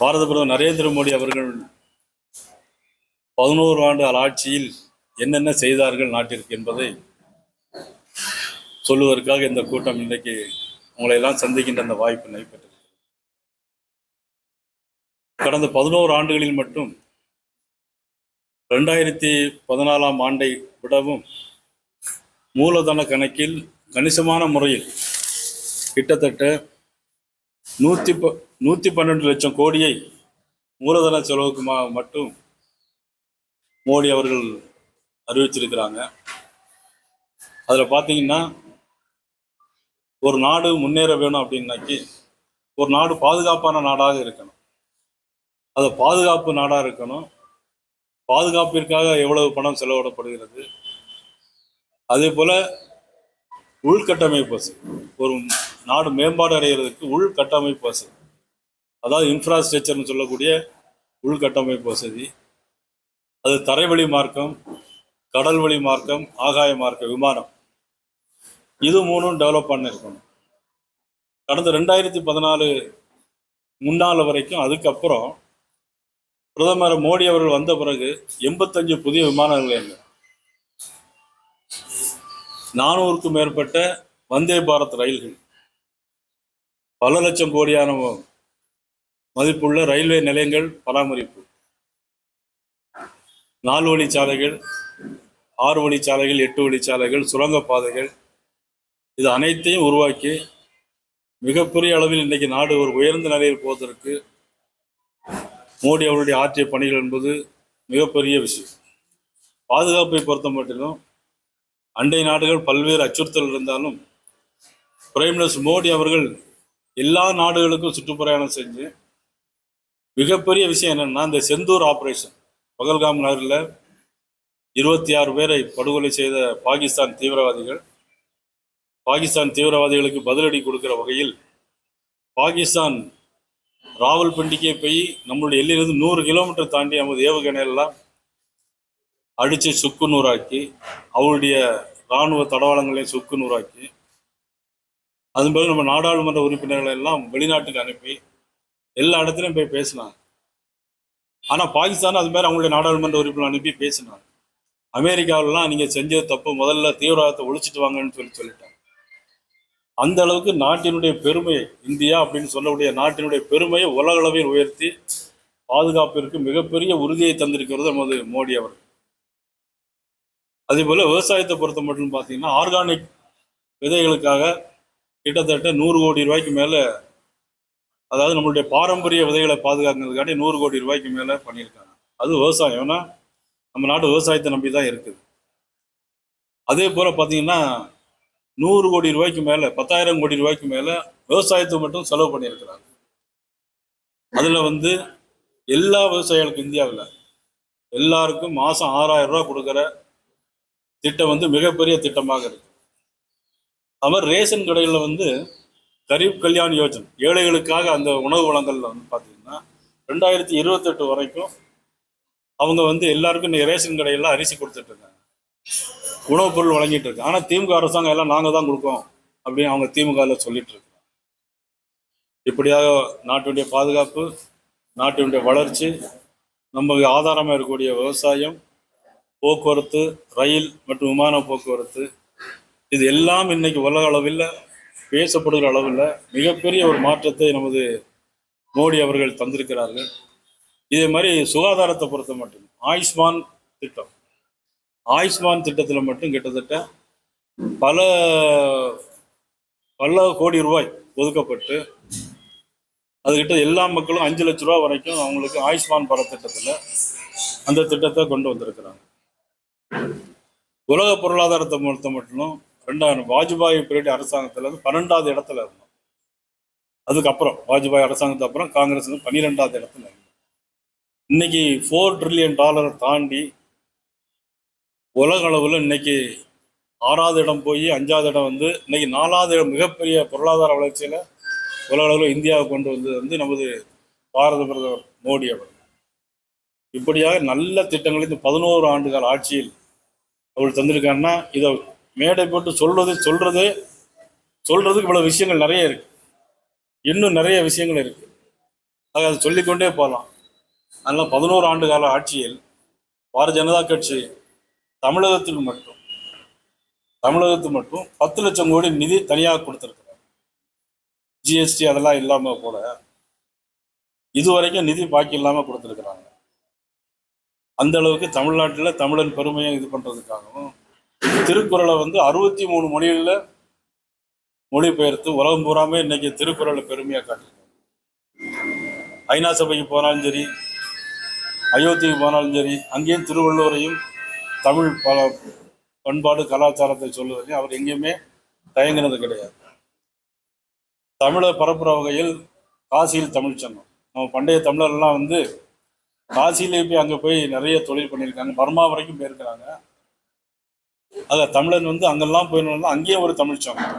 பாரத பிரதமர் நரேந்திர மோடி அவர்கள் பதினோரு ஆண்டு ஆட்சியில் என்னென்ன செய்தார்கள் நாட்டிற்கு என்பதை சொல்லுவதற்காக இந்த கூட்டம் இன்றைக்கு உங்களை எல்லாம் சந்திக்கின்ற அந்த வாய்ப்பு நடைபெற்றது. கடந்த பதினோரு ஆண்டுகளில் மட்டும் ரெண்டாயிரத்தி பதினாலாம் ஆண்டை விடவும் மூலதன கணக்கில் கணிசமான முறையில் கிட்டத்தட்ட நூற்றி ப நூற்றி பன்னெண்டு லட்சம் கோடியை மூலதன செலவுக்கு மட்டும் மோடி அவர்கள் அறிவிச்சிருக்கிறாங்க. அதில் பார்த்தீங்கன்னா ஒரு நாடு முன்னேற வேணும் அப்படின்னாக்கி ஒரு நாடு பாதுகாப்பான நாடாக இருக்கணும். அது பாதுகாப்பு நாடாக இருக்கணும். பாதுகாப்பிற்காக எவ்வளவு பணம் செலவிடப்படுகிறது. அதே போல உள்கட்டமைப்பு வசதி. ஒரு நாடு மேம்பாடு அடைகிறதுக்கு உள்கட்டமைப்பு வசதி. அதாவது இன்ஃப்ராஸ்ட்ரக்சர்னு சொல்லக்கூடிய உள்கட்டமைப்பு வசதி அது தரைவழி மார்க்கம் கடல் வழி மார்க்கம் ஆகாய மார்க்கம் விமானம். இது மூணும் டெவலப் பண்ணிருக்கணும். கடந்த ரெண்டாயிரத்தி பதினாலு முன்னாள் வரைக்கும் அதுக்கப்புறம் பிரதமர் மோடி அவர்கள் வந்த பிறகு எண்பத்தஞ்சு புதிய விமான நிலையங்கள் நானூறுக்கும் மேற்பட்ட வந்தே பாரத் ரயில்கள். பல லட்சம் கோடியான மதிப்புள்ள ரயில்வே நிலையங்கள் பராமரிப்பு. நாலு வழிச்சாலைகள் ஆறு வழிச்சாலைகள் எட்டு வழிச்சாலைகள் சுரங்கப்பாதைகள் இது அனைத்தையும் உருவாக்கி மிகப்பெரிய அளவில் இன்றைக்கு நாடு ஒரு உயர்ந்த நிலையில் போவதற்கு மோடி அவருடைய ஆற்றிய பணிகள் என்பது மிகப்பெரிய விஷயம். பாதுகாப்பை பொறுத்த மட்டிலும் அண்டை நாடுகள் பல்வேறு அச்சுறுத்தல் இருந்தாலும் பிரைம் மினிஸ்டர் மோடி அவர்கள் எல்லா நாடுகளுக்கும் சுற்றுப்பிரயாணம் செஞ்சு மிகப்பெரிய விஷயம் என்னன்னா இந்த செந்தூர் ஆபரேஷன் பகல்காம் நகரில் இருபத்தி ஆறு பேரை படுகொலை செய்த பாகிஸ்தான் தீவிரவாதிகள். பாகிஸ்தான் தீவிரவாதிகளுக்கு பதிலடி கொடுக்கிற வகையில் பாகிஸ்தான் ராவல்பிண்டிக்கே போய் நம்மளுடைய எல்லையிலிருந்து நூறு கிலோமீட்டர் தாண்டி நமது ஏவுகணையெல்லாம் அடித்து சுக்கு நூறாக்கி அவருடைய இராணுவ தடவாளங்களையும் சுக்கு நூறாக்கி அதன் பிறகு நம்ம நாடாளுமன்ற உறுப்பினர்களை எல்லாம் வெளிநாட்டுக்கு அனுப்பி எல்லா இடத்துலையும் போய் பேசினாங்க. ஆனால் பாகிஸ்தான் அது மாதிரி அவங்களுடைய நாடாளுமன்ற உறுப்பினர் அனுப்பி பேசினாங்க. அமெரிக்காவிலலாம் நீங்கள் செஞ்சது தப்பு முதல்ல தீவிரவாதத்தை ஒழிச்சிட்டு வாங்கன்னு சொல்லி சொல்லிட்டாங்க. அந்த அளவுக்கு நாட்டினுடைய பெருமையை இந்தியா அப்படின்னு சொல்லக்கூடிய நாட்டினுடைய பெருமையை உலகளவில் உயர்த்தி பாதுகாப்பிற்கு மிகப்பெரிய உறுதியை தந்திருக்கிறது நமது மோடி அவர்கள். அதே போல் விவசாயத்தை பொறுத்த மட்டும் பார்த்தீங்கன்னா ஆர்கானிக் விதைகளுக்காக கிட்டத்தட்ட நூறு கோடி ரூபாய்க்கு மேலே அதாவது நம்மளுடைய பாரம்பரிய விதைகளை பாதுகாக்கிறதுக்காண்டி நூறு கோடி ரூபாய்க்கு மேலே பண்ணியிருக்காங்க. அது விவசாயம். ஏன்னா நம்ம நாடு விவசாயத்தை நம்பி தான் இருக்குது. அதே போல் பார்த்தீங்கன்னா நூறு கோடி ரூபாய்க்கு மேலே பத்தாயிரம் கோடி ரூபாய்க்கு மேலே விவசாயத்தை மட்டும் செலவு பண்ணியிருக்கிறாங்க. அதில் வந்து எல்லா விவசாயிகளுக்கும் இந்தியாவில் எல்லாருக்கும் மாதம் ஆறாயிரம் ரூபாய் கொடுக்குற திட்டம் வந்து மிகப்பெரிய திட்டமாக இருக்கு. அது மாதிரி ரேஷன் கடையில் வந்து கரீப் கல்யாண் யோஜன் ஏழைகளுக்காக அந்த உணவு வழங்கல்ல வந்து பார்த்தீங்கன்னா ரெண்டாயிரத்தி இருபத்தெட்டு வரைக்கும் அவங்க வந்து எல்லாருக்கும் இன்னைக்கு ரேஷன் கடையெல்லாம் அரிசி கொடுத்துட்டு இருக்காங்க உணவுப் பொருள் வழங்கிட்டு இருக்கு. ஆனால் திமுக அரசாங்கம் எல்லாம் நாங்கள் தான் கொடுக்கோம் அப்படின்னு அவங்க திமுகவில் சொல்லிட்டு இருக்காங்க. இப்படியாக நாட்டினுடைய பாதுகாப்பு நாட்டினுடைய வளர்ச்சி நமக்கு ஆதாரமாக இருக்கக்கூடிய விவசாயம் போக்குவரத்து ரயில் மற்றும் விமான போக்குவரத்து இது எல்லாம் இன்னைக்கு உலக அளவில் பேசப்படுகிற அளவில் மிகப்பெரிய ஒரு மாற்றத்தை நமது மோடி அவர்கள் தந்திருக்கிறார்கள். இதே மாதிரி சுகாதாரத்தை பொறுத்த மட்டும் ஆயுஷ்மான் திட்டம். ஆயுஷ்மான் திட்டத்தில் மட்டும் கிட்டத்தட்ட பல பல கோடி ரூபாய் ஒதுக்கப்பட்டு அதுக்கிட்ட எல்லா மக்களும் அஞ்சு லட்ச ரூபா வரைக்கும் அவங்களுக்கு ஆயுஷ்மான் பாரத் திட்டத்தில் அந்த திட்டத்தை கொண்டு வந்திருக்கிறாங்க. உலக பொருளாதாரத்தை பொறுத்த மட்டும் ரெண்டாயிரம் வாஜ்பாய் பீரியட் அரசாங்கத்தில் வந்து பன்னெண்டாவது இடத்துல இருந்தோம் அதுக்கப்புறம் வாஜ்பாய் அரசாங்கத்துக்கு அப்புறம் காங்கிரஸ் வந்து பன்னிரெண்டாவது இடத்துல இருந்தோம் இன்னைக்கு ஃபோர் ட்ரில்லியன் டாலரை தாண்டி உலக அளவில் இன்னைக்கு ஆறாவது இடம் போய் அஞ்சாவது இடம் வந்து இன்னைக்கு நாலாவது இடம் மிகப்பெரிய பொருளாதார வளர்ச்சியில் உலக அளவில் இந்தியாவை கொண்டு வந்தது வந்து நமது பாரத பிரதமர் மோடி அவர் இப்படியாக நல்ல திட்டங்களை இந்த பதினோரு ஆண்டுகள் ஆட்சியில் அவர் தந்திருக்காருன்னா இதை மேடை போட்டு சொல்றது சொல்றது சொல்றதுக்கு இவ்வளவு விஷயங்கள் நிறைய இருக்கு. இன்னும் நிறைய விஷயங்கள் இருக்கு. ஆக அதை சொல்லிக்கொண்டே போகலாம். அதனால் பதினோரு ஆண்டு கால ஆட்சியில் பாரதிய ஜனதா கட்சி தமிழகத்துக்கு மட்டும் தமிழகத்துக்கு மட்டும் பத்து லட்சம் கோடி நிதி தனியாக கொடுத்துருக்குறாங்க. ஜிஎஸ்டி அதெல்லாம் இல்லாமல் கூட இதுவரைக்கும் நிதி பாக்கி இல்லாமல் கொடுத்துருக்குறாங்க. அந்த அளவுக்கு தமிழ்நாட்டில் தமிழன் பெருமையை இது பண்ணுறதுக்காகவும் திருக்குறளை வந்து அறுபத்தி மூணு மொழிகளில் மொழிபெயர்த்து உலகம் பூராமே இன்னைக்கு திருக்குறளை பெருமையாக காட்டியிருக்காங்க ஐநா சபைக்கு போனாலும் சரி அயோத்திக்கு போனாலும் சரி அங்கேயும் திருவள்ளுவரையும் தமிழ் பல பண்பாடு கலாச்சாரத்தை சொல்லுவதையும் அவர் எங்கேயுமே தயங்கினது கிடையாது. தமிழை பரப்புற வகையில் காசியில் தமிழ் சங்கம். நம்ம பண்டைய தமிழர்லாம் வந்து காசியிலே போய் அங்கே போய் நிறைய தொழில் பண்ணியிருக்காங்க. பர்மா வரைக்கும் போயிருக்கிறாங்க. அதான் தமிழன் வந்து அங்கெல்லாம் போயிருந்தா அங்கேயும் ஒரு தமிழ் சங்கம்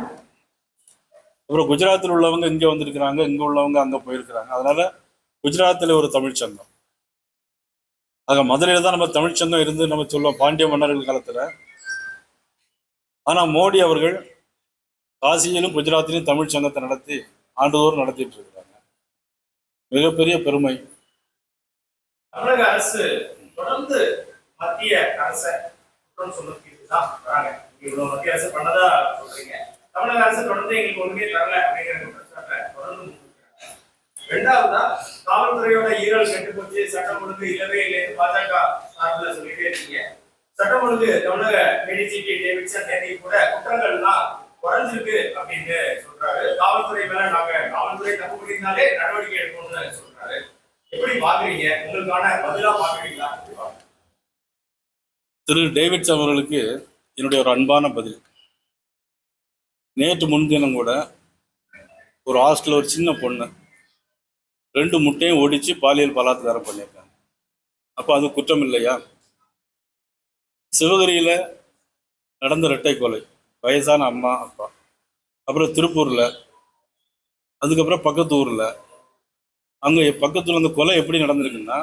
அப்புறம் குஜராத்தில் உள்ளவங்க இங்கே வந்திருக்கிறாங்க இங்கே உள்ளவங்க அங்கே போயிருக்கிறாங்க. அதனால குஜராத்தில் ஒரு தமிழ் சங்கம். ஆக மதுரையில் தான் நம்ம தமிழ் சங்கம் இருந்து நம்ம சொல்லுவோம் பாண்டிய மன்னர்கள் காலத்தில். ஆனால் மோடி அவர்கள் காசியிலும் குஜராத்திலும் தமிழ் சங்கத்தை நடத்தி ஆண்டுதோறும் நடத்திட்டு இருக்கிறாங்க. மிகப்பெரிய பெருமை. தமிழக அரசு தொடர்ந்து மத்திய அரசை குற்றம் தான் வராங்க இவ்வளவு மத்திய அரசு பண்ணதா சொல்றீங்க. தமிழக அரசு தொடர்ந்து எங்களுக்கு ஒண்ணுமே தரல அப்படிங்கிற தொடர்ந்து ரெண்டாவதா காவல்துறையோட ஈரல் கெட்டு போச்சு சட்டம் ஒழுங்கு இல்லவே இல்லைன்னு பாஜக சார்பில் சொல்லிட்டே இருக்கீங்க. சட்டம் ஒழுங்கு தமிழக ஏடிஜிபி டேவிட்சன் நேற்று கூட குற்றங்கள்லாம் குறைஞ்சிருக்கு அப்படின்னு சொல்றாரு. காவல்துறை மேல நாங்க காவல்துறை தப்பு பண்ணியிருந்தாலே நடவடிக்கை எடுக்கணும்னு சொல்றாரு. எப்படி பாக்குறீங்க? உங்களுக்கான பதிலா பாக்குறீங்களா? திரு டேவிட்ஸ் அவர்களுக்கு என்னுடைய ஒரு அன்பான பதில். நேற்று முன்தினம் கூட ஒரு ஹாஸ்டலில் ஒரு சின்ன பொண்ணு ரெண்டு முட்டையும் ஒடிச்சு பாலியல் பலாத்காரம் பண்ணியிருக்காங்க. அப்போ அது குற்றம் இல்லையா? சிவகிரியில் நடந்த இரட்டை கொலை வயசான அம்மா அப்பா. அப்புறம் திருப்பூரில் அதுக்கப்புறம் பக்கத்து ஊரில். அங்கே பக்கத்தில் அந்த கொலை எப்படி நடந்திருக்குன்னா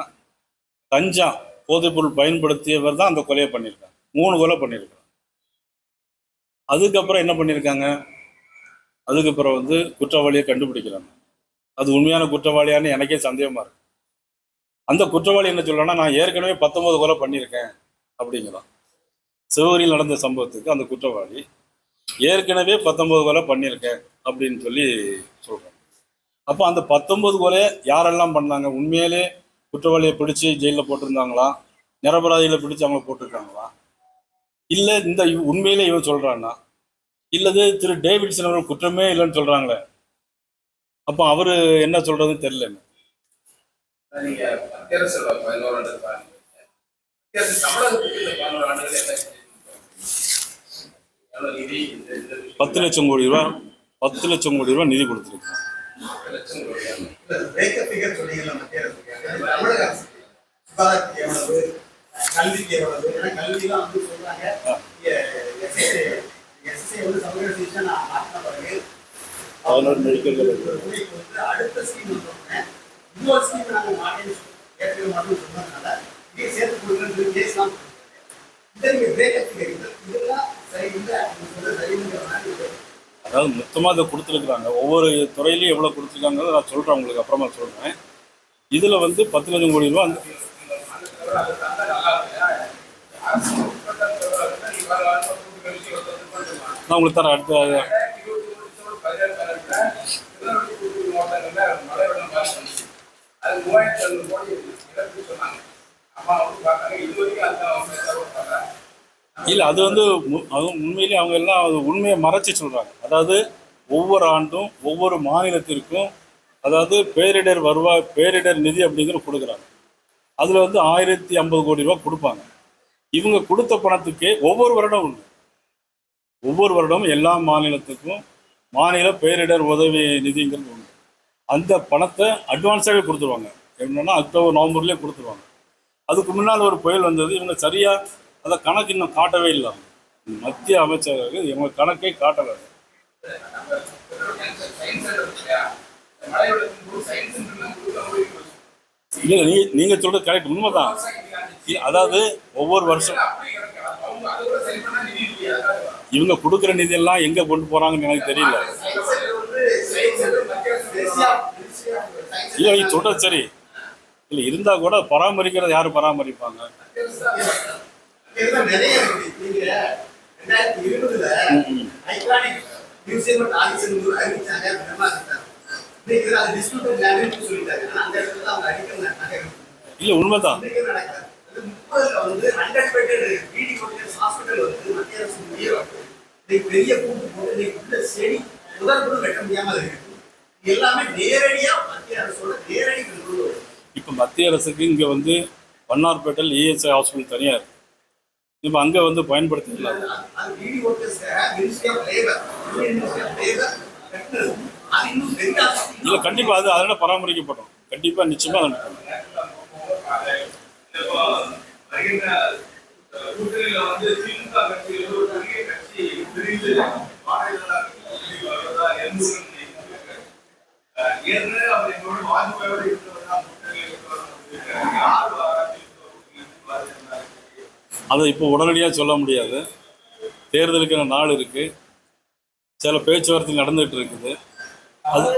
தஞ்சா போதைப்பொருள் பயன்படுத்தியவர் தான் அந்த கொலையை பண்ணியிருக்காங்க. மூணு கொலை பண்ணியிருக்காங்க. அதுக்கப்புறம் என்ன பண்ணியிருக்காங்க? அதுக்கப்புறம் வந்து குற்றவாளியை கண்டுபிடிக்கிறாங்க. அது உண்மையான குற்றவாளியான்னு எனக்கே சந்தேகமா இருக்கு. அந்த குற்றவாளி என்ன சொல்றான்னா நான் ஏற்கனவே பத்தொன்பது கொலை பண்ணியிருக்கேன் அப்படிங்கிறான். சிவகரியில் நடந்த சம்பவத்துக்கு அந்த குற்றவாளி ஏற்கனவே பத்தொன்பது கொலை பண்ணியிருக்கேன் அப்படின்னு சொல்லி சொல்கிறேன் அப்போ அந்த பத்தொன்பது கொலையை யாரெல்லாம் பண்ணாங்க? உண்மையிலே குற்றவாளியை பிடிச்சி ஜெயிலில் போட்டிருந்தாங்களா? நிரபராதிகளை பிடிச்சி அவங்க போட்டிருக்காங்களா? இல்லை இந்த உண்மையிலே இவன் சொல்றான்னா? இல்லது திரு டேவிட்சன் அவர்கள் குற்றமே இல்லைன்னு சொல்றாங்களே? அப்போ அவர் என்ன சொல்றதுன்னு தெரியல பத்து லட்சம் கோடி ரூபா பத்து லட்சம் கோடி ரூபா நிதி கொடுத்துருக்காங்க பத்து லட்சம் கோடி ஆகும். பிரேக்கப் ஃபிகர் சொன்னீங்கல்ல மத்திய அரசுக்கு அது தமிழக அரசு சுகாதாரத்துக்கு எவ்வளவு கல்விக்கு எவ்வளவு ஏன்னா கல்விலாம் வந்து சொல்றாங்க. எஸ்எஸ்ஐ வந்து சமூக சீசன் மாற்றின பிறகு பதினோரு மெடிக்கல் வந்து அடுத்த ஸ்கீம் வந்தோடனே இன்னொரு ஸ்கீம் நாங்கள் மாட்டேன்னு ஏற்கனவே சொன்னதுனால இதே சேர்த்து கொடுக்குறது கேஸ்லாம் இந்த நீங்கள் பிரேக்கப் ஃபிகர் இது இதெல்லாம் சரி இல்லை அப்படின்னு சொல்றது சரிங்கிற மாதிரி இது. அதாவது மொத்தமாக அதை கொடுத்துருக்குறாங்க. ஒவ்வொரு துறையிலையும் எவ்வளோ கொடுத்துருக்காங்கன்னு நான் சொல்கிறேன் உங்களுக்கு அப்புறமா சொல்கிறேன் இதில் வந்து பத்து லட்சம் கோடி ரூபா நான் உங்களுக்கு தரேன் அடுத்த இல்லை அது வந்து அதுவும் அது உண்மையிலேயே அவங்க எல்லாம் அது உண்மையை மறைச்சு சொல்கிறாங்க அதாவது ஒவ்வொரு ஆண்டும் ஒவ்வொரு மாநிலத்திற்கும் அதாவது பேரிடர் வருவாய் பேரிடர் நிதி அப்படிங்கிற கொடுக்குறாங்க. அதில் வந்து ஆயிரத்தி ஐம்பது கோடி ரூபா கொடுப்பாங்க. இவங்க கொடுத்த பணத்துக்கே ஒவ்வொரு வருடம் உண்டு. ஒவ்வொரு வருடமும் எல்லா மாநிலத்துக்கும் மாநில பேரிடர் உதவி நிதிங்கிறது உண்டு. அந்த பணத்தை அட்வான்ஸாகவே கொடுத்துருவாங்க. என்னன்னா அக்டோபர் நவம்பர்லேயே கொடுத்துருவாங்க. அதுக்கு முன்னால் ஒரு புயல் வந்தது. இவங்க சரியாக அதை கணக்கு இன்னும் காட்டவே இல்லை. மத்திய அமைச்சர்கள் இவங்க கணக்கை காட்டலை. மழை இல்லை நீ நீங்கள் சொல்கிறது கரெக்ட் உண்மைதான். அதாவது ஒவ்வொரு வருஷம் நிதி இவங்க கொடுக்குற நிதியெல்லாம் எங்கே கொண்டு போகிறாங்கன்னு எனக்கு தெரியல. இல்லை நீ சொல்றது சரி. இல்லை இருந்தா கூட பராமரிக்கிறது யாரு பராமரிப்பாங்க? இதெல்லாம் இல்லை உண்மைதான். பெரிய கூட்டு போட்டு இன்னைக்கு உள்ள செடி முதல் கூட வெட்ட முடியாம இருக்கு. இது எல்லாமே நேரடியா மத்திய அரசோட நேரடி கண்ட்ரோல் இப்போ மத்திய அரசுக்கு இங்கே வந்து வண்ணார்பேட்டையில் இஎஸ்ஐ ஹாஸ்பிட்டல் தனியாக இருக்கு இப்போ அங்கே வந்து பயன்படுத்திக்கலாம் அது பிடி hotels ministry of labour ministry of labour கட்டுறது அது இன்னும் பெரிய இல்லை கண்டிப்பாக அது அதனால் பராமரிக்கப்படும். கண்டிப்பாக நிச்சயமாக நடக்கும். அதை இப்போ உடனடியாக சொல்ல முடியாது. தேர்தலுக்கு நாள் இருக்கு. சில பேச்சுவார்த்தை நடந்துட்டு இருக்குது. அது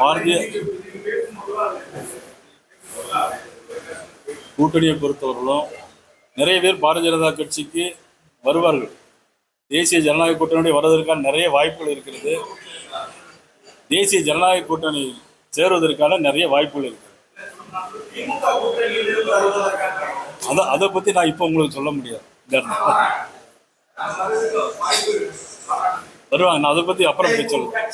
பாரதிய கூட்டணியை பொறுத்தவர்களும் நிறைய பேர் பாரதிய ஜனதா கட்சிக்கு வருவார்கள். தேசிய ஜனநாயக கூட்டணி வர்றதற்கான நிறைய வாய்ப்புகள் இருக்கிறது. தேசிய ஜனநாயக கூட்டணி சேருவதற்கான நிறைய வாய்ப்புகள் இருக்குது அதை அதை பற்றி நான் இப்போ உங்களுக்கு சொல்ல முடியாது. வருவாங்க நான் அதை பற்றி அப்புறம் போய் சொல்லுவேன்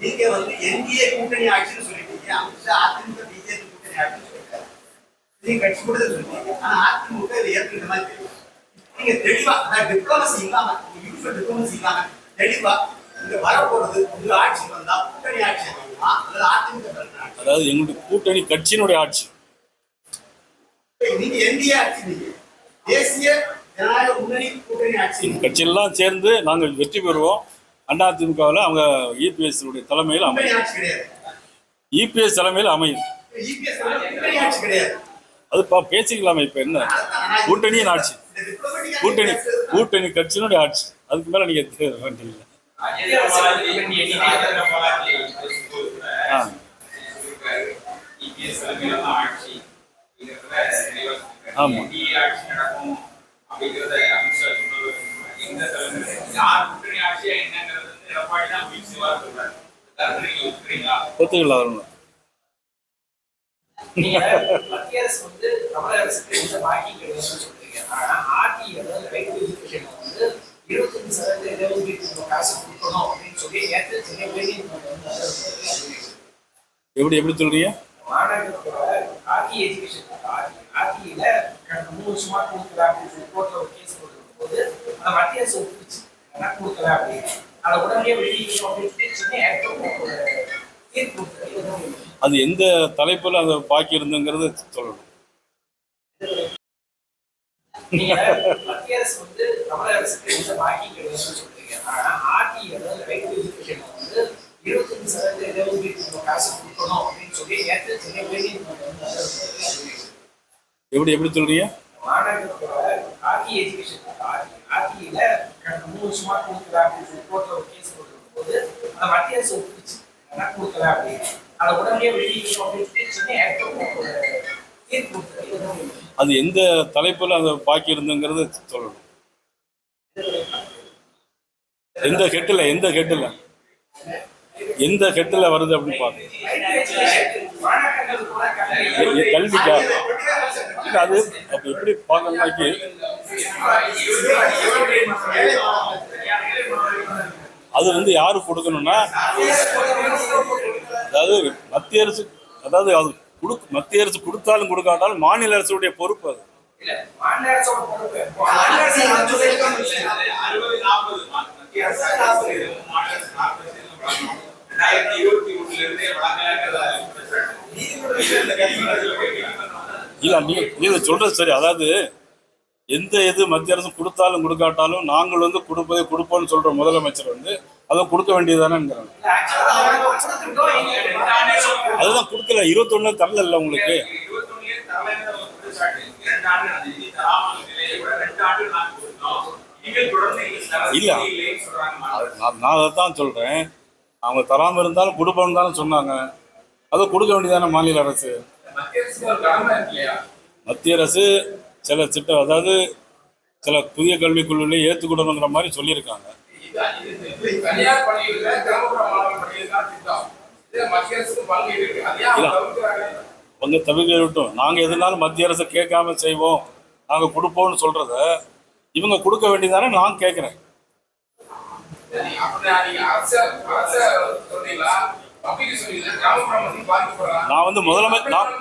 நீங்க வந்து என்டிஏ கூட்டணி ஆட்சின்னு சொல்லிட்டீங்க. அமித்ஷா அதிமுக பிஜேபி கூட்டணி ஆட்சின்னு நீங்க கட்சி சொல்லிட்டீங்க. ஆனா அதிமுக நீங்க தெளிவா டிப்ளமசி இல்லாம யூஸ் டிப்ளமசி இல்லாம தெளிவா இங்க வரப்போறது உங்க ஆட்சி வந்தா கூட்டணி ஆட்சி அமையுமா? அல்லது அதிமுக அதாவது எங்களுடைய கூட்டணி கட்சியினுடைய ஆட்சி. நீங்க என்டிஏ ஆட்சி நீங்க தேசிய ஜனநாயக முன்னணி கூட்டணி ஆட்சி கட்சியெல்லாம் சேர்ந்து நாங்கள் வெற்றி பெறுவோம். அதிமுகவில் அவங்க இபிஎஸ் தலைமையில் அமையும். கிடையாது. இபிஎஸ் தலைமையில் அமையும். இபிஎஸ் கூட்டணி ஆட்சி கிடையாது. அது பேசிக்கலாமே இப்போ என்ன? கூட்டணியின் ஆட்சி. கூட்டணி கூட்டணி கட்சியினுடைய ஆட்சி. அதுக்கு மேலே நீங்க தேட ஆமா. ஒத்துக்கலாம் வரணும் நீங்க மத்திய அரசு வந்து தமிழக பாக்கி ஒரு தீர்ப்பு கொடுத்தது. அது எந்த தலைப்பில் அந்த பாக்கி இருந்துங்கிறது சொல்லணும். நீங்க மத்திய அரசு வந்து தமிழக அரசுக்கு எந்த பாக்கி கிடையாதுன்னு சொல்றீங்க. ஆனா ஆர்டி இருபத்தஞ்சு சதவீத இடஒதுக்கீட்டு காசு கொடுக்கணும் அப்படின்னு சொல்லி நேற்று சென்னை உயர்நீதிமன்றம். எப்படி எப்படி சொல்றீங்க? மாநகரத்தோட ஆர்டி எஜுகேஷன் ஆர்டி ஆர்டியில கடந்த மூணு வருஷமா கொடுக்கல அப்படின்னு சொல்லி கோர்ட்ல ஒரு கேஸ் போது அந்த மத்திய அரசு ஒப்புச்சு ஆனா கொடுக்கல அப்படின்னு அதை வெளியிடணும் அப்படின்னு சென்னை எந்த தலைப்பில் அந்த பாக்கி இருந்துங்கிறது சொல்லணும். எந்த ஹெட்டில் எந்த ஹெட்டில்? எந்த ஹெட்டில் வருது அப்படின்னு பார்க்கணும் கல்விக்கா? இல்லை அது அப்போ எப்படி பார்க்கணும்னாக்கி அது வந்து யாரு கொடுக்கணும்னா அதாவது மத்திய அரசு அதாவது அது கொடு மத்திய அரசு கொடுத்தாலும் கொடுக்காட்டாலும் மாநில அரசுடைய பொறுப்பு அது. மாநில மாநில அரசு ரெண்டாயிரத்தி இருபத்தி ஒண்ணுல இருந்தே வழங்கல இல்ல நீ நீங்க சொல்றது சரி. அதாவது எந்த இது மத்திய அரசு கொடுத்தாலும் கொடுக்காட்டாலும் நாங்கள் வந்து கொடுப்பதை கொடுப்போம்னு சொல்ற முதலமைச்சர் வந்து அதை கொடுக்க வேண்டியதானேங்கிறாங்க அதுதான் கொடுக்கல. இருபத்தொன்னு தரல உங்களுக்கு? இல்ல. சொல்றாங்க. மாணவர்கள். நான் நான் அதை தான் சொல்றேன். அவங்க தராமல் இருந்தாலும் கொடுப்போம் தானே சொன்னாங்க. அதை கொடுக்க வேண்டியதானே மாநில அரசு? மத்திய அரசு சில திட்டம் அதாவது சில புதிய கல்விக் குழுவிலே ஏற்றுக்கொள்ளணுங்கிற மாதிரி சொல்லியிருக்காங்க. கொஞ்சம் இது- தவிர்க்க விட்டும். நாங்கள் எதுனாலும் மத்திய அரசு கேட்காம செய்வோம். நாங்கள் கொடுப்போம்னு சொல்கிறத இவங்க கொடுக்க வேண்டியதானே நான் கேட்குறேன் சரி, அப்படின்னா நீங்க அரச- அரச சொன்னீங்களா? public சொன்னீங்களா? கிராமப்புற மக்கள் பாதிக்கப்படுறாங்க. நான் வந்து முதலமைச்சர் நான்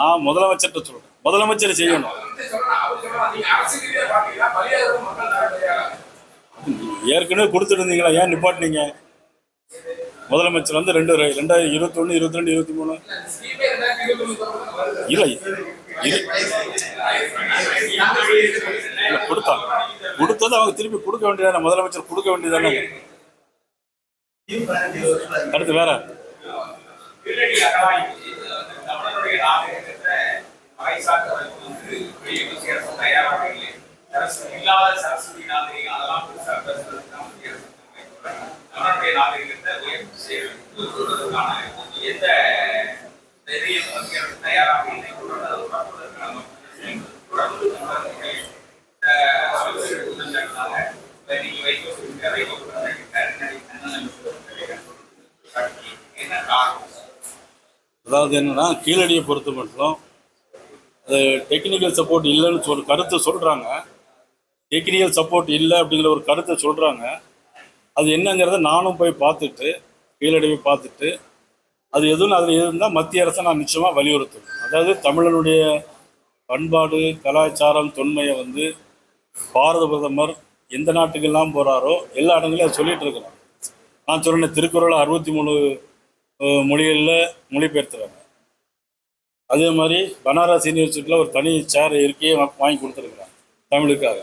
நான் முதலமைச்சர்கிட்ட சொல்றேன். முதலமைச்சர் செய்யணும். ஏற்கனவே கொடுத்துருந்தீங்களா? ஏன் நிப்பாட்டினீங்க? முதலமைச்சர் வந்து ரெண்டு ரெண்டாயிரம் இருபத்தொன்று இருபத்தி ரெண்டு இருபத்தி மூணு இல்லை. இது இல்லை. கொடுத்தாங்க. கொடுத்தது அவங்க திருப்பி கொடுக்க வேண்டியதானே? முதலமைச்சர் கொடுக்க வேண்டியதானே? அடுத்து வேற. தயாராக இல்லை. சரஸ்வதி தயாராக தொடர்ந்து தொடர்ந்து அதாவது என்னன்னா கீழடியை பொறுத்த மட்டும் அது டெக்னிக்கல் சப்போர்ட் இல்லைன்னு சொல் கருத்தை சொல்கிறாங்க டெக்னிக்கல் சப்போர்ட் இல்லை அப்படிங்கிற ஒரு கருத்தை சொல்கிறாங்க அது என்னங்கிறத நானும் போய் பார்த்துட்டு கீழடி போய் பார்த்துட்டு அது எதுவும் அதில் இருந்தால் மத்திய அரசை நான் நிச்சயமாக வலியுறுத்துவேன். அதாவது தமிழனுடைய பண்பாடு கலாச்சாரம் தொன்மையை வந்து பாரத பிரதமர் எந்த நாட்டுக்கெல்லாம் போகிறாரோ எல்லா இடங்களையும் அதை சொல்லிட்டு இருக்கிறாங்க நான் சொன்னேன் திருக்குறளை அறுபத்தி மூணு மொழிகளில் மொழிபெயர்த்துறாங்க. அதே மாதிரி பனாரஸ் யூனிவர்சிட்டியில் ஒரு தனி சேர் இருக்கையே வாங்கி கொடுத்துருக்குறாங்க தமிழுக்காக.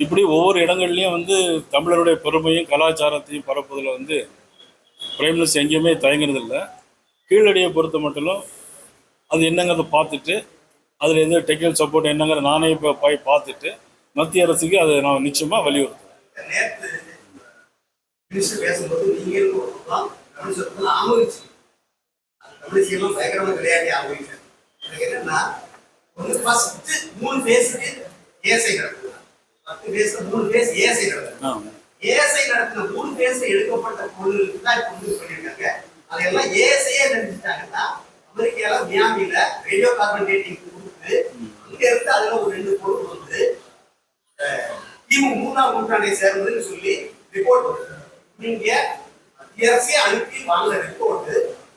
இப்படி ஒவ்வொரு இடங்கள்லையும் வந்து தமிழருடைய பெருமையும் கலாச்சாரத்தையும் பரப்புவதில் வந்து பிரைம் மினிஸ்டர் எங்கேயுமே தயங்குறதில்லை கீழடியை பொறுத்த மட்டும் அது என்னங்கிறத பார்த்துட்டு அதில் எந்த டெக்னிக்கல் சப்போர்ட் என்னங்கிற நானே இப்போ போய் பார்த்துட்டு மத்திய அரசுக்கு அதை நான் நிச்சயமாக வலியுறுத்துவேன் மூணு பேஸ் ஏசை நடத்தின மூணு பேஸ்ல எடுக்கப்பட்ட பொருளுக்கு தான் இப்போ வந்து பண்ணியிருக்காங்க அதையெல்லாம் ஏசையே நினைச்சிட்டாங்கன்னா அமெரிக்கால மியாமில ரேடியோ கார்பன் டேட்டிங் அங்க இருந்து அதுல ஒரு ரெண்டு பொருள் வந்து கிமு மூணாம் நூற்றாண்டை சேர்ந்ததுன்னு சொல்லி ரிப்போர்ட் வருது நீங்க மத்திய அரசே அனுப்பி வாங்கின ரிப்போர்ட்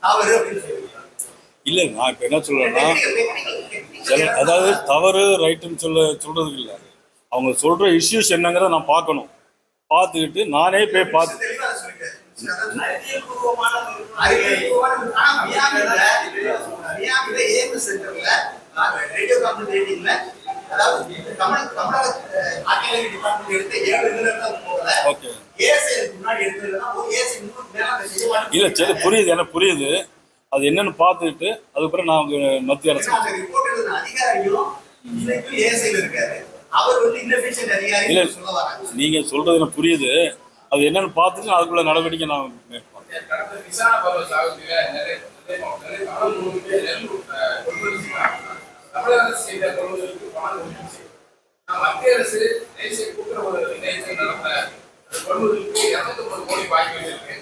தவறு அப்படின்னு சொல்லியிருக்காங்க. இல்லை நான் இப்போ என்ன சொல்கிறேன்னா Technical, technical, technical. சில அதாவது தவறு ரைட்டுன்னு சொல்ல சொல்றதுக்கு இல்லை. அவங்க சொல்ற இஷ்யூஸ் என்னங்கிறத நான் பார்க்கணும். பார்த்துக்கிட்டு நானே போய் பார்த்து சொல்லிருக்காரு. ரேடியோ கார்பன் ரேட்டிங்ல அதாவது தமிழ் தமிழக ஆர்கியாலஜி டிபார்ட்மெண்ட் எடுத்த ஏழு நிலங்கள் போகல ஓகே ஏஎஸ்ஐ முன்னாடி எடுத்ததுன்னா ஒரு ஏஎஸ்ஐ முன்னாடி மேல அதை செய்ய மாட்டேங்குது. இல்லை சரி புரியுது எனக்கு புரியுது அது என்னன்னு பார்த்துக்கிட்டு அதுக்கப்புறம் நான் மத்திய அரசு ரிப்போர்ட் எழுதின அதிகாரியும் இன்னைக்கும் ஏஎஸ்ஐல இருக்காரு அவர் வந்து இன்னபிஷியன்ட் அதிகாரி இல்ல. சொல்ல வராங்க நீங்கள் சொல்றது எனக்கு புரியுது அது என்னன்னு பார்த்துட்டு அதுக்குள்ள நடவடிக்கை நான் மேற்கொள்றேன். தமிழக அரசு செய்த கொள்முதலுக்கு பணம் செய்யும். மத்திய அரசு தேசிய கூட்டுறவு நிலையத்தில் நடந்த இருநூத்தி ஒன்பது கோடி பாக்கி வச்சிருக்கு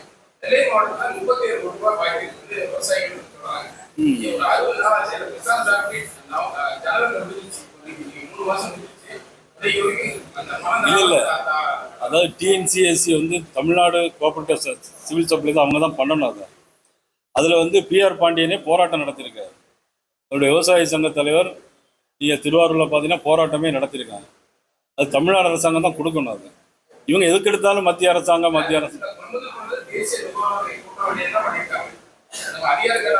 நெல்லை மாவட்டத்தில் முப்பத்தி ஏழு கோடி ரூபாய் பாக்கி இருக்குது விவசாயிகள் சொல்றாங்க. ஒரு அறுபது நாள் சாப்பிட்டு ஜனவரி முடிஞ்சிச்சு மூணு மாசம் முடிஞ்சிச்சு இல்ல, அதாவது டிஎன்சிஎஸ்சி வந்து தமிழ்நாடு கோஆபரேட்டிவ் சிவில் சப்ளை தான் அவங்க தான் பண்ணணும் அதை. அதில் வந்து பிஆர் பாண்டியனே போராட்டம் நடத்தியிருக்காரு. அவருடைய விவசாய சங்க தலைவர் நீங்கள் திருவாரூரில் பார்த்தீங்கன்னா போராட்டமே நடத்தியிருக்காங்க. அது தமிழ்நாடு அரசாங்கம் தான் கொடுக்கணும் அது. இவங்க எதுக்கு எடுத்தாலும் மத்திய அரசாங்கம் மத்திய அரசு. இந்த மத்திய அரசு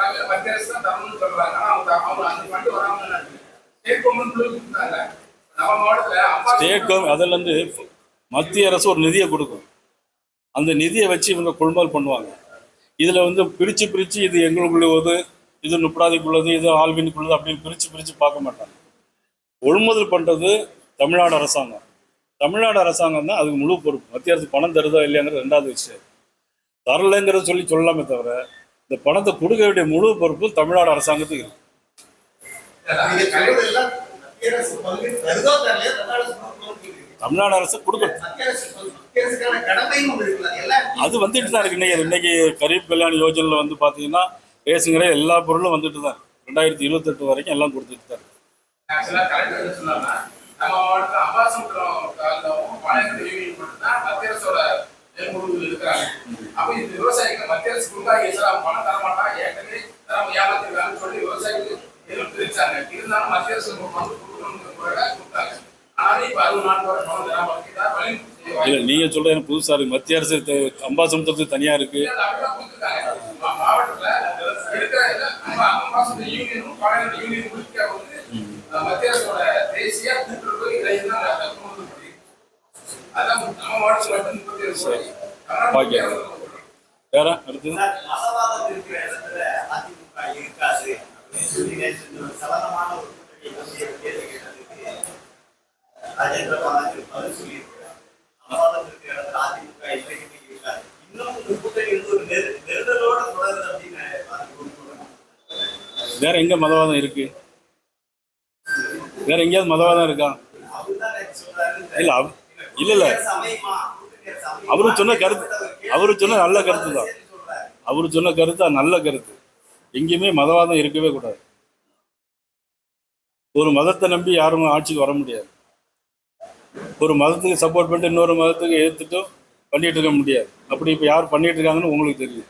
ஸ்டேட் கவர்மெண்ட் மத்திய அரசு ஒரு நிதியை கொடுக்கும். அந்த நிதியை வச்சு இவங்க கொள்முதல் பண்ணுவாங்க. இதில் வந்து பிரித்து பிரித்து இது எங்களுக்குள்ளே ஒரு இது நுப்படாதிக்குள்ளது இது ஆல்வினுக்குள்ளது அப்படின்னு பிரித்து பிரித்து பார்க்க மாட்டாங்க. கொள்முதல் பண்ணுறது தமிழ்நாடு அரசாங்கம். தமிழ்நாடு அரசாங்கம் தான் அதுக்கு முழு பொறுப்பு. மத்திய அரசு பணம் தருதா இல்லையாங்கிறது ரெண்டாவது விஷயம். தரலைங்கிறத சொல்லி சொல்லலாமே தவிர இந்த பணத்தை கொடுக்க வேண்டிய முழு பொறுப்பு தமிழ்நாடு அரசாங்கத்துக்கு இருக்கு. தமிழ்நாடு அரசு கொடுக்கணும். அது வந்துட்டு தான் இருக்கு. இன்னைக்கு இன்னைக்கு கரீப் கல்யாண் யோஜனில் வந்து பார்த்தீங்கன்னா கடை எல்லா பொருளும் வந்துட்டு தான். இருக்கு. ரெண்டாயிரத்தி இருபத்தெட்டு வரைக்கும் எல்லாம் கொடுத்துட்டு தான். இருக்கு. இல்லை நீங்கள் சொல்கிறது எனக்கு புதுசாக இருக்குது மத்திய அரசு அம்பாசமுத்திரத்துக்கு தனியாக இருக்குது இருக்கிற இல்ல, அம்பா- அம்பாசமுத்திரம் யூனியனும் பாளையங்கோட்டை யூனியனும் குறிக்க வந்து மத்திய அரசோட தேசிய கூட்டுறவு இடையில தான் கொண்டு வந்திருக்கு. அதான் நம்ம மாவட்டத்துல மட்டும் முப்பத்தி ஏழு கோடி. தமிழ்நாட்டுல ஓகே. இருபது கோடி. வேற அடுத்தது சார், மதவாதம் இருக்கிற இடத்துல அதிமுக இருக்காது அப்படின்னு சொல்லி நேற்று ஒரு சலனமான ஒரு கூட்டணி வந்து கேள்வி கேட்டதுக்கு ராஜேந்திர பாலாஜி பதில் சொல்லியிருக்கிறார் மதவாதம் இருக்கிற இடத்துல அதிமுக இல்லைன்னு இருக்காது இன்னும் இந்த கூட்டணி வந்து ஒரு நெரு நெருடலோட தொடருது அப்படின்னு அது குறிப்பிடணும் வேற எங்க மதவாதம் இருக்கு? வேற எங்கேயாவது மதவாதம் இருக்கா? இல்ல இல்ல இல்ல. அவரு சொன்ன கருத்து அவரு சொன்ன நல்ல கருத்து தான். அவரு சொன்ன கருத்து நல்ல கருத்து. எங்கேயுமே மதவாதம் இருக்கவே கூடாது. ஒரு மதத்தை நம்பி யாரும் ஆட்சிக்கு வர முடியாது. ஒரு மதத்துக்கு சப்போர்ட் பண்ணிட்டு இன்னொரு மதத்துக்கு எதிர்த்துட்டும் பண்ணிட்டு இருக்க முடியாது. அப்படி இப்போ யார் பண்ணிட்டு இருக்காங்கன்னு உங்களுக்கு தெரியும்.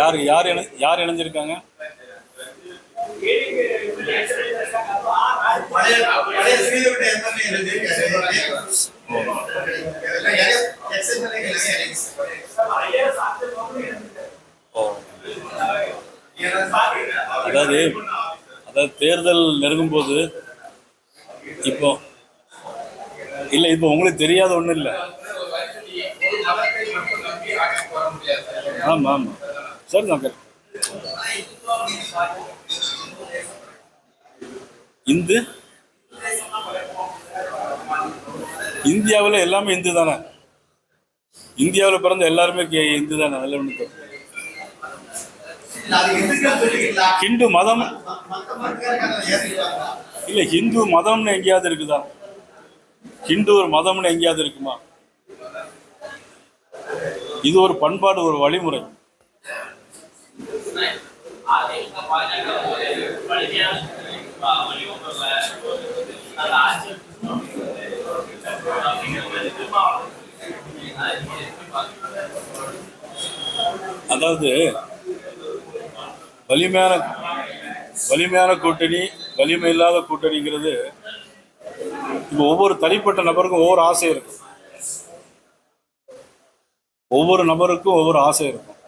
யார் யார் இணை யார் இணைஞ்சிருக்காங்க? அதாவது அதாவது தேர்தல் நெருங்கும் போது இப்போ இல்லை இப்போ உங்களுக்கு தெரியாத ஒன்றும் இல்லை. ஆமாம் ஆமாம் சார் தான் இந்து? இந்தியாவில் எல்லாமே இந்து தானே? இந்தியாவில் பிறந்த எல்லாருமே இந்து தானே அதில் ஒன்று ஹிந்து மதம்? இல்லை ஹிந்து மதம்னு எங்கேயாவது இருக்குதா? ஹிந்து ஒரு மதம்னு எங்கேயாவது இருக்குமா? இது ஒரு பண்பாடு ஒரு வழிமுறை. அதாவது வலிமையான வலிமையான கூட்டணி வலிமை இல்லாத கூட்டணிங்கிறது இப்போ ஒவ்வொரு தனிப்பட்ட நபருக்கும் ஒவ்வொரு ஆசை இருக்கும். ஒவ்வொரு நபருக்கும் ஒவ்வொரு ஆசை இருக்கும்.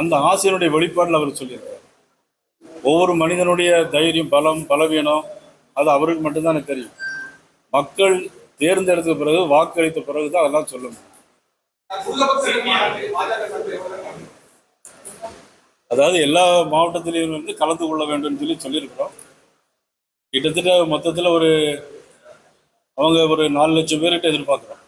அந்த ஆசையினுடைய வெளிப்பாடில் அவர் சொல்லியிருக்கார். ஒவ்வொரு மனிதனுடைய தைரியம் பலம் பலவீனம் அது அவருக்கு மட்டும்தான் தெரியும். மக்கள் தேர்ந்தெடுத்த பிறகு வாக்களித்த பிறகு தான் அதெல்லாம் சொல்ல முடியும். அதாவது எல்லா மாவட்டத்திலையும் வந்து கலந்து கொள்ள வேண்டும் சொல்லி சொல்லியிருக்கிறோம். கிட்டத்தட்ட மொத்தத்தில் ஒரு அவங்க ஒரு நாலு லட்சம் பேர்கிட்ட எதிர்பார்க்குறோம்.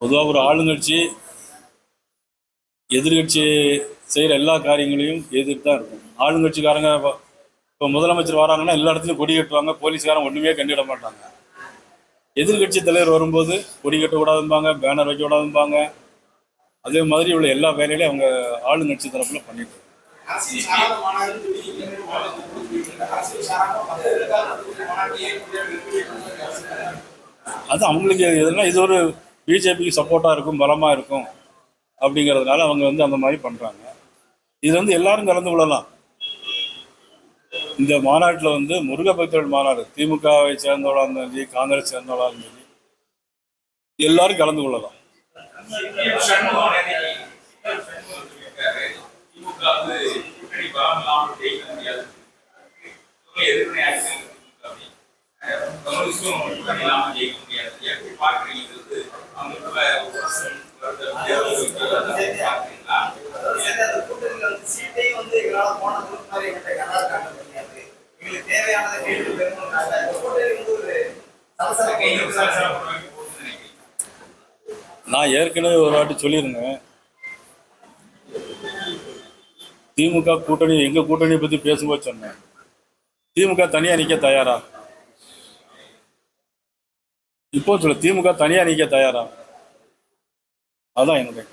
பொதுவாக ஒரு ஆளுங்கட்சி எதிர்கட்சி செய்கிற எல்லா காரியங்களையும் எதிர்த்து தான் இருக்கும். ஆளுங்கட்சிக்காரங்க இப்போ முதலமைச்சர் வராங்கன்னா எல்லா இடத்துலையும் கொடி கட்டுவாங்க போலீஸ்காரன் ஒன்றுமே கண்டிட மாட்டாங்க. எதிர்கட்சி தலைவர் வரும்போது கொடி கட்டக்கூடாதும்பாங்க பேனர் வைக்கக்கூடாதும்பாங்க. அதே மாதிரி உள்ள எல்லா வேலையிலையும் அவங்க ஆளுங்கட்சி தரப்பில் பண்ணிட்டு அது அவங்களுக்கு எதுனா இது ஒரு பிஜேபிக்கு சப்போர்ட்டாக இருக்கும் பலமாக இருக்கும் அப்படிங்கிறதுனால அவங்க வந்து அந்த மாதிரி பண்ணுறாங்க இது வந்து எல்லாரும் கலந்து கொள்ளலாம். இந்த மாநாட்டில் வந்து முருக பக்தர்கள் மாநாடு திமுகவை சேர்ந்தவளாக இருந்தாலும் சரி காங்கிரஸ் சேர்ந்தவளாக இருந்தாலும் சரி எல்லாரும் கலந்து கொள்ளலாம் சண்முகம் நேரடி சண்முகம் சொல்லியிருக்காரு திமுக வந்து கூட்டணி பலம் இல்லாமல் ஜெயிக்க முடியாது இவங்க எதிர்வினை ஆட்சிகள் திமுக அப்படி. அஹ் கம்யூனிஸ்டும் கூட்டணி இல்லாமல் ஜெயிக்க முடியாது எப்படி பார்க்குறீங்க இது வந்து அவங்களுக்குள்ள ஒரு வருது அப்படி பார்க்குறீங்களா அதாவது சரி, அந்த கூட்டணியில வந்து சீட்டையும் வந்து எங்களால போன குரூப் மாதிரி எங்கிட்ட யாராவது காட்ட முடியாது எங்களுக்கு தேவையானதை கேட்டு பெறணும்னால இந்த கூட்டணி வந்து ஒரு சலசலப்பு கையில் வந்து விசாரிச்சு போட்டு நினைக்கிறீங்க நான் நான் சொல்லியிருந்தேன். திமுக கூட்டணி எங்க கூட்டணியை பத்தி பேசும்போது சொன்னேன். திமுக தனியா நிக்க தயாரா? இப்போ சொல்ல திமுக தனியா நிக்க தயாரா? அதான் என்னுடைய